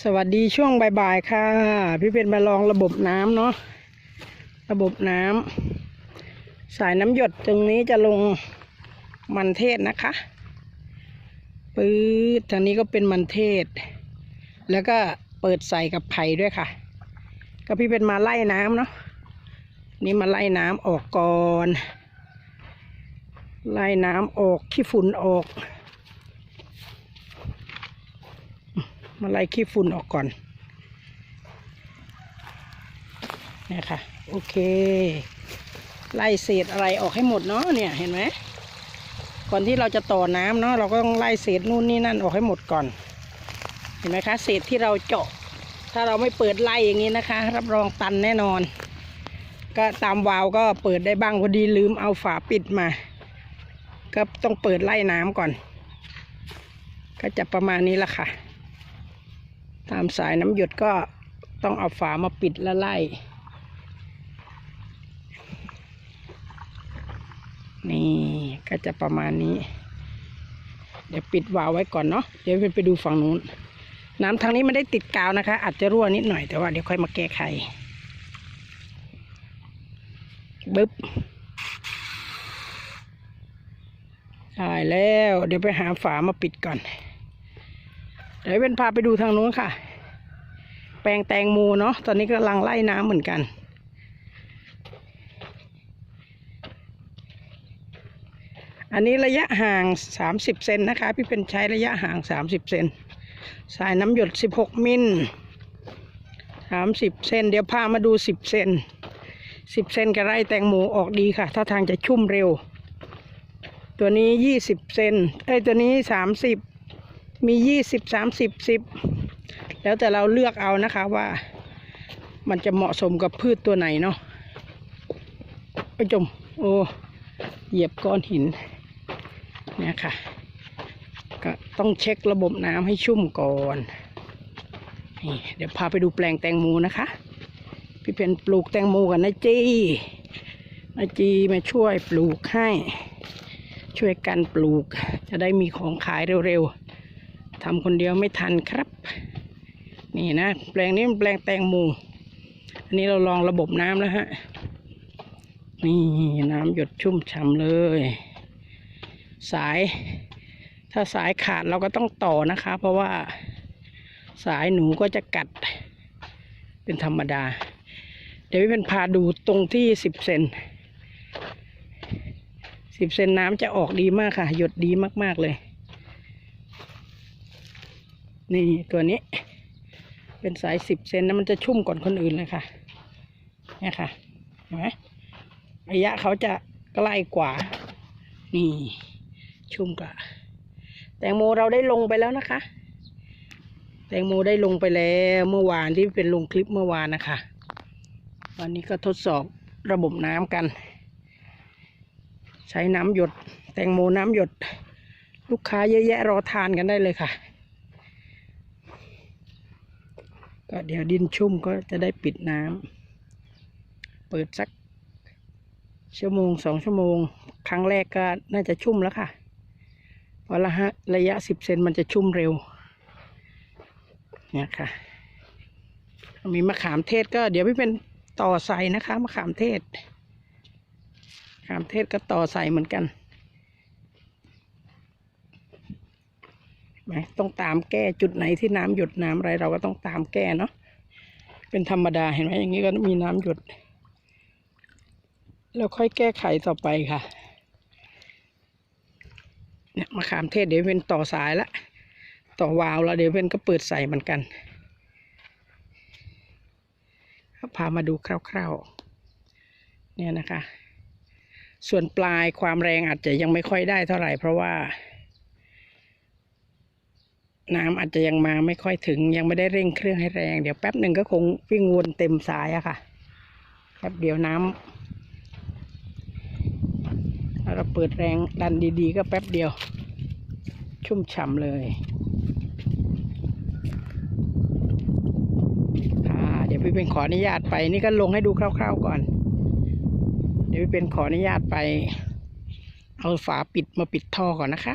สวัสดีช่วงบ่ายๆค่ะ พี่เป็นมาลองระบบน้ำเนาะระบบน้ำสายน้ำหยดตรงนี้จะลงมันเทศนะคะปื๊ดทางนี้ก็เป็นมันเทศ แล้วก็เปิดใส่กับไผ่ด้วยค่ะ ก็พี่เป็นมาไล่น้ำเนาะนี่มาไล่น้ำออกก่อน ไล่น้ำออกขี้ฝุ่นออก มาไล่ขี้ฝุ่นออกก่อนเนี่ยค่ะ โอเค ไล่เศษอะไรออกให้หมดเนาะเนี่ยเห็นไหมก่อนที่เราจะต่อน้ำเนาะเราก็ต้องไล่เศษนู่นนี่นั่นออกให้หมดก่อน เห็นไหมคะเศษที่เราเจาะ ถ้าเราไม่เปิดไล่อย่างนี้นะคะ รับรองตันแน่นอน ก็ตามวาล์วก็เปิดได้บ้างพอดีลืมเอาฝาปิดมา ก็ต้องเปิดไล่น้ำก่อน ก็จะประมาณนี้ละค่ะ ตามสายน้ำหยดก็ต้องเอาฝามาปิดแล้วไล่ นี่ก็จะประมาณนี้ เดี๋ยวปิดวาล์วไว้ก่อนเนาะเดี๋ยวไปดูฝั่งนู้น น้ำทางนี้ไม่ได้ติดกาวนะคะ อาจจะรั่วนิดหน่อยแต่ว่าเดี๋ยวค่อยมาแก้ไขบึ๊บได้แล้ว เดี๋ยวไปหาฝามาปิดก่อน เดี๋ยวเป็นพาไปดูทางนู้นค่ะ แปลงแตงโมเนาะตอนนี้กำลังไล่น้ำเหมือนกัน อันนี้ระยะห่าง 30 เซนนะคะ พี่เป็นใช้ระยะห่าง 30 เซนสายน้ำหยด 16 มิล30 เซนเดี๋ยวพามาดู 10 เซน10 เซนกับไร่แตงโมออกดีค่ะ ถ้าทางจะชุ่มเร็ว ตัวนี้ 20 เซนเอ้ตัวนี้ 30 มี 20 30 10 แล้วแต่เราเลือกเอานะคะว่า มันจะเหมาะสมกับพืชตัวไหนเนาะไปจม โอ้เหยียบก้อนหินเนี่ยค่ะ ก็ต้องเช็คระบบน้ำให้ชุ่มก่อนนี่เดี๋ยวพาไปดูแปลงแตงโมนะคะ พี่เป็นปลูกแตงโมกันนะจีนะจีมาช่วยปลูกให้ ช่วยกันปลูก จะได้มีของขายเร็วๆทำคนเดียวไม่ทันครับ นี่นะ แปลงนี้มันแปลงแตงโมอันนี้เราลองระบบน้ำแล้วฮะ นี่น้ำหยดชุ่มฉ่ำเลย สาย ถ้าสายขาดเราก็ต้องต่อนะคะ เพราะว่าสายหนูก็จะกัด เป็นธรรมดา เดี๋ยวพี่เป็นพาดูตรงที่สิบเซนสิบเซนน้ำจะออกดีมากค่ะ หยดดีมากๆเลย นี่ตัวนี้ เป็นสายสิบเซนนะมันจะชุ่มก่อนคนอื่นเลยค่ะเนี่ยค่ะเห็นไหมระยะเขาจะใกล้กว่า นี่ ชุ่มกว่าแตงโมเราได้ลงไปแล้วนะคะ แตงโมได้ลงไปแล้วเมื่อวานที่เป็นลงคลิปเมื่อวานนะคะวันนี้ก็ทดสอบระบบน้ำกัน ใช้น้ำหยด แตงโมน้ำหยด ลูกค้าเยอะแยะรอทานกันได้เลยค่ะ ก็เดี๋ยวดินชุ่มก็จะได้ปิดน้ำเปิดสักชั่วโมงสองชั่วโมง ครั้งแรกก็น่าจะชุ่มแล้วค่ะเพราะละฮะระยะสิบเซนมันจะชุ่มเร็วเนี่ยค่ะ มีมะขามเทศก็เดี๋ยวพี่เป็นต่อใส่นะคะมะขามเทศมะขามเทศก็ต่อใส่เหมือนกัน ไหมต้องตามแก้จุดไหนที่น้ำหยดน้ำอะไรเราก็ต้องตามแก้เนาะเป็นธรรมดาเห็นไหมอย่างนี้ก็มีน้ำหยดแล้วค่อยแก้ไขต่อไปค่ะ เนี่ยมะขามเทศเดี๋ยวเป็นต่อสายละต่อวาวแล้วเดี๋ยวเป็นก็เปิดใส่เหมือนกันพามาดูคร่าวๆเนี่ยนะคะ ส่วนปลายความแรงอาจจะยังไม่ค่อยได้เท่าไหร่เพราะว่า น้ำอาจจะยังมาไม่ค่อยถึง ยังไม่ได้เร่งเครื่องให้แรง เดี๋ยวแป๊บหนึ่งก็คงวิ่งวนเต็มสายอะค่ะแป๊บเดียวน้ำถ้าเราเปิดแรงดันดีๆ ก็แป๊บเดียว ชุ่มฉ่ำเลยค่ะเดี๋ยวพี่เป็นขออนุญาตไป นี่ก็ลงให้ดูคร่าวๆก่อน เดี๋ยวพี่เป็นขออนุญาตไป เอาฝาปิดมาปิดท่อก่อนนะคะ